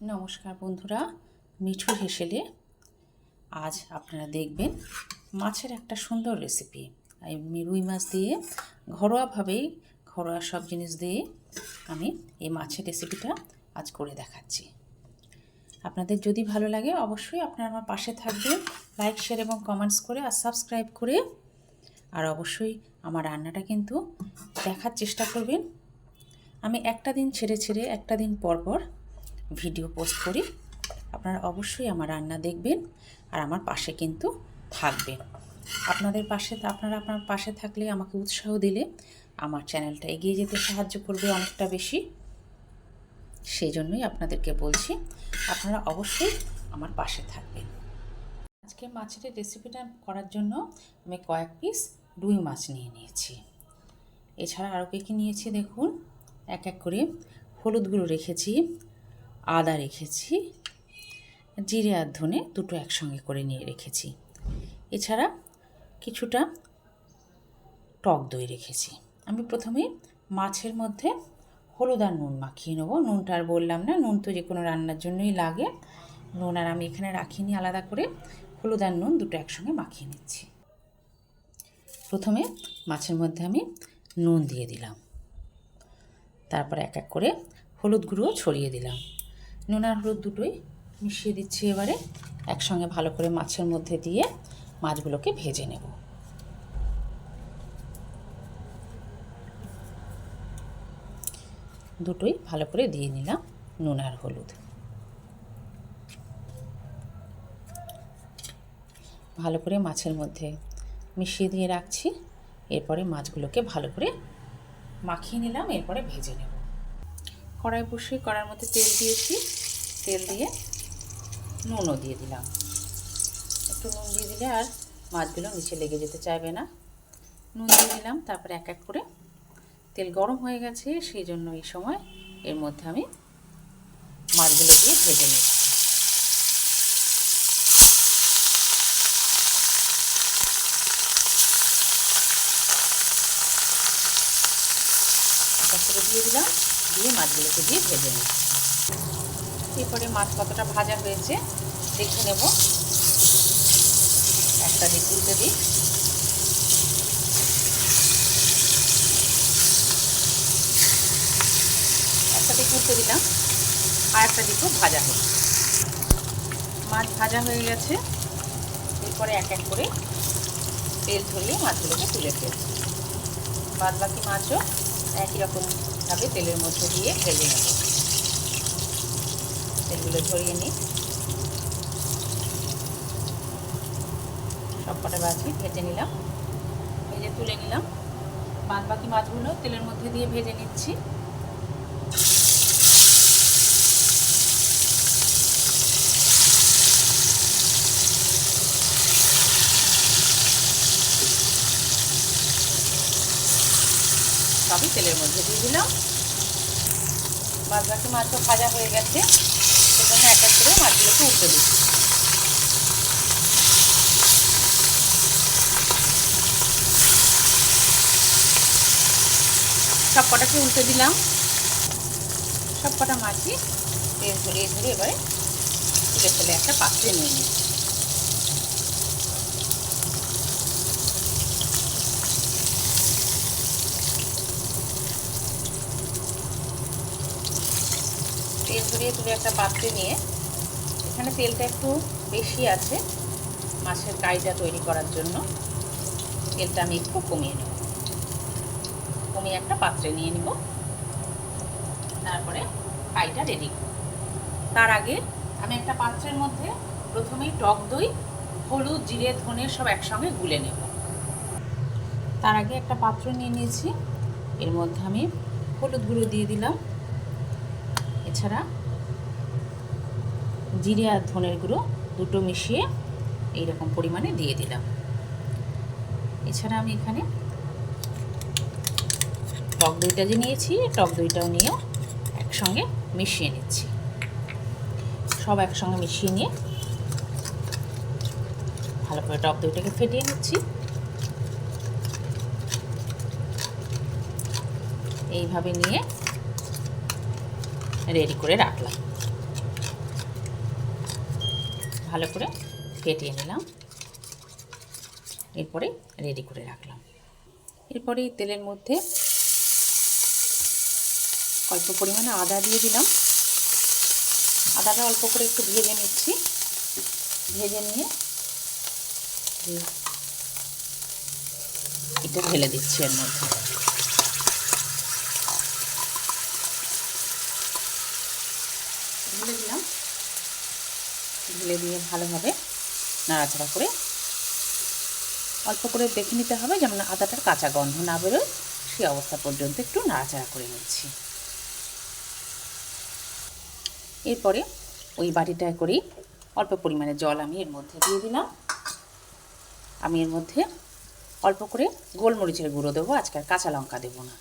নমস্কার বন্ধুরা, মিঠু হেসেলে। আজ আপনারা দেখবেন মাছের একটা সুন্দর রেসিপি আমি রুই মাছ দিয়ে ঘরোয়াভাবেই ঘরোয়া সব জিনিস দিয়ে আমি এই মাছের রেসিপিটা আজ করে দেখাচ্ছি। আপনাদের যদি ভালো লাগে অবশ্যই আপনারা আমার পাশে থাকবেন লাইক শেয়ার এবং কমেন্টস করে আর সাবস্ক্রাইব করে। আর অবশ্যই আমার রান্নাটা কিন্তু দেখার চেষ্টা করবেন। আমি একটা দিন ছেড়ে ছেড়ে একটা দিন পর পর ভিডিও পোস্ট করি। আপনারা অবশ্যই আমার রান্না দেখবেন আর আমার পাশে কিন্তু থাকবেন। আপনাদের পাশে আপনারা আপনার পাশে থাকলে আমাকে উৎসাহ দিলে আমার চ্যানেলটা এগিয়ে যেতে সাহায্য করবে অনেকটা বেশি। সেই জন্যই আপনাদেরকে বলছি, আপনারা অবশ্যই আমার পাশে থাকবেন। আজকে মাছের রেসিপিটা করার জন্য আমি কয়েক পিস রুই মাছ নিয়ে নিয়েছি। এছাড়া আরও কী কী নিয়েছি দেখুন। এক এক করে হলুদ গুঁড়ো রেখেছি। আদা রেখেছি, জিরে আর ধনে দুটো একসঙ্গে করে নিয়ে রেখেছি। এছাড়া কিছুটা টক দই রেখেছি। আমি প্রথমে মাছের মধ্যে হলুদ আর নুন মাখিয়ে নেব। নুনটা আর বললাম না, নুন তো যে কোনো রান্নার জন্যই লাগে। নুন আর আমি এখানে রাখিনি, আলাদা করে হলুদ আর নুন দুটো একসঙ্গে মাখিয়ে নিচ্ছি। প্রথমে মাছের মধ্যে আমি নুন দিয়ে দিলাম। তারপর এক এক করে হলুদ গুঁড়ো ছড়িয়ে দিলাম। নুন আর হলুদ দুটোই মিশিয়ে দিচ্ছি এবারে। একসঙ্গে ভালো করে মাছের মধ্যে দিয়ে মাছগুলোকে ভেজে নেব। দুটোই ভালো করে দিয়ে নিলাম নুন আর হলুদ। ভালো করে মাছের মধ্যে মিশিয়ে দিয়ে রাখছি। এরপরে মাছগুলোকে ভালো করে মাখিয়ে নিলাম, এরপরে ভেজে নেব। কড়াই বসিয়ে কড়ার মধ্যে তেল দিয়েছি। তেল দিয়ে নুনও দিয়ে দিলাম। একটু নুন দিয়ে দিলে আর মাছগুলো নিচে লেগে যেতে চাইবে না। নুন দিয়ে দিলাম, তারপরে এক এক করে তেল গরম হয়ে গেছে, সেই জন্য এই সময় এর মধ্যে আমি মাছগুলো দিয়ে ভেজে নিচ্ছি। করে দিয়ে দিলাম। দিয়ে মাছগুলোকে দিয়ে ভেজে নিই এরপরে মাছ কতটা ভাজা হয়েছে দেখে নেব। একটা দিক উল্টে দিই। একটা দিক উল্টে দিলাম। আর একটা দিকও ভাজা হলো। মাছ ভাজা হয়ে গেছে। এরপরে এক এক করে তেল ছড়িয়ে মাছগুলোকে তুলে ফেলছি। বাদ বাকি মাছও একই রকমভাবে তেলের মধ্যে দিয়ে ভেজে নেব। তেলগুলো ঝরিয়ে নিই। সব কটা ভেজে নিলাম। ভেজে তুলে নিলাম। বাদ বাকি মাছগুলো তেলের মধ্যে দিয়ে ভেজে নিচ্ছি। সবই তেলের মধ্যে দিয়ে দিলাম। বাদ বাকি মাছও ভাজা হয়ে গেছে। সেজন্য এক এক করে মাছগুলোকে উল্টে দিচ্ছি। সব কটাকে উল্টে দিলাম। সব কটা মাছই তেল ঝরিয়ে ঝরিয়ে এবারে তুলে ফেলে একটা পাত্রে নিয়ে নিচ্ছি। ঝরিয়ে তুলে একটা পাত্রে নিয়ে, এখানে তেলটা একটু বেশি আছে মাছের কাইটা তৈরি করার জন্য। তেলটা আমি একটু কমিয়ে নেব। কমিয়ে একটা পাত্রে নিয়ে নিব। তারপরে কাইটা রেডি তার আগে আমি একটা পাত্রের মধ্যে প্রথমেই টক দই, হলুদ, জিরে, ধনে সব একসঙ্গে গুলে নেব। তার আগে একটা পাত্র নিয়ে নিয়েছি। এর মধ্যে আমি হলুদ গুঁড়ো দিয়ে দিলাম। এছাড়া জিরে আর ধনের গুঁড়ো দুটো মিশিয়ে এইরকম পরিমাণে দিয়ে দিলাম। এছাড়া আমি এখানে টক দইটা যে নিয়েছি, টক দইটাও নিয়েও একসঙ্গে মিশিয়ে নিচ্ছি। সব একসঙ্গে মিশিয়ে নিয়ে ভালো করে টক দইটাকে ফেটিয়ে নিচ্ছি। এইভাবে নিয়ে রেডি করে রাখলাম। ভালো করে ফেটিয়ে নিলাম। এরপরে রেডি করে রাখলাম। এরপরে তেলের মধ্যে অল্প পরিমাণে আদা দিয়ে দিলাম। আদাটা অল্প করে একটু ভেজে নিচ্ছি। ভেজে নিয়ে এটা ঢেলে দিচ্ছি এর মধ্যে। ঢেলে দিলাম। ঢেলে দিয়ে ভালোভাবে নাড়াচাড়া করে অল্প করে দেখে নিতে হবে, যেমন আদাটার কাঁচা গন্ধ না বেরোয় সেই অবস্থা পর্যন্ত একটু নাড়াচাড়া করে নিচ্ছি। এরপরে ওই বাটিটায় করেই অল্প পরিমাণে জল আমি এর মধ্যে দিয়ে দিলাম। আমি এর মধ্যে অল্প করে গোলমরিচের গুঁড়ো দেবো, আজকে আর কাঁচা লঙ্কা দেবো না।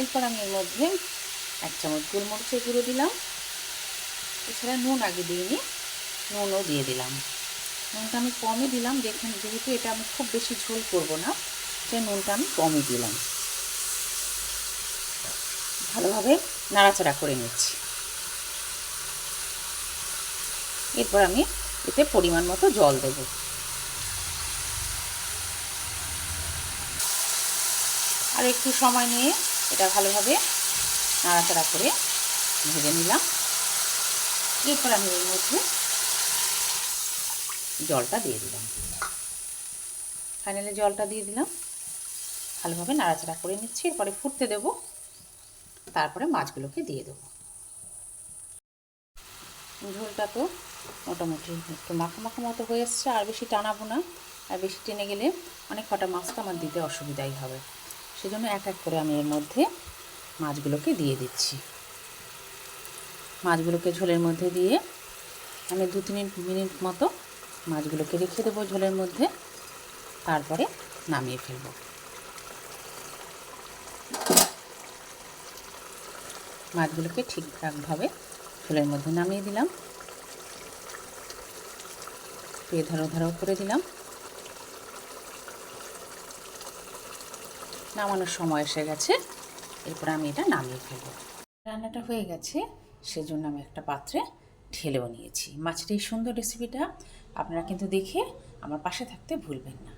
এরপর আমি এর মধ্যে এক চামচ গোলমরিচের গুঁড়ো দিলাম। এছাড়া নুন আগে দিইনি নুনও দিয়ে দিলাম। নুনটা আমি কমই দিলাম, দেখুন যেহেতু এটা আমি খুব বেশি ঝোল করব না সে নুনটা আমি কমই দিলাম। ভালোভাবে নাড়াচাড়া করে নিচ্ছি। এরপর আমি এতে পরিমাণ মতো জল দেব। আর একটু সময় নিয়ে এটা ভালোভাবে নাড়াচাড়া করে ভেজে নিলাম। এরপর আমি এর মধ্যে জলটা দিয়ে দিলাম। ফাইনালি জলটা দিয়ে দিলাম। ভালোভাবে নাড়াচাড়া করে নিচ্ছি, এরপরে ফুটতে দেব। তারপরে মাছগুলোকে দিয়ে দেবো। ঝোলটা তো মোটামুটি একটু মাখা মাখা মতো হয়ে এসছে, আর বেশি টানাবো না। আর বেশি টেনে গেলে অনেক কটা মাছ তো আমার দিতে অসুবিধাই হবে। সেজন্য এক এক করে আমি এর মধ্যে মাছগুলোকে দিয়ে দিচ্ছি। মাছগুলোকে ঝোলের মধ্যে দিয়ে আমি দু তিন মিনিট মতো মাছগুলোকে রেখে দেবো ঝোলের মধ্যে। তারপরে নামিয়ে ফেলব। মাছগুলোকে ঠিকঠাকভাবে ঝোলের মধ্যে নামিয়ে দিলাম। দিয়ে ধারো ধারো করে দিলাম। নামানোর সময় এসে গেছে। এরপর আমি এটা নামিয়ে ফেলব। রান্নাটা হয়ে গেছে। সেজন্য আমি একটা পাত্রে ঢেলেও নিয়েছি মাছের এই সুন্দর রেসিপিটা আপনারা কিন্তু দেখে আমার পাশে থাকতে ভুলবেন না।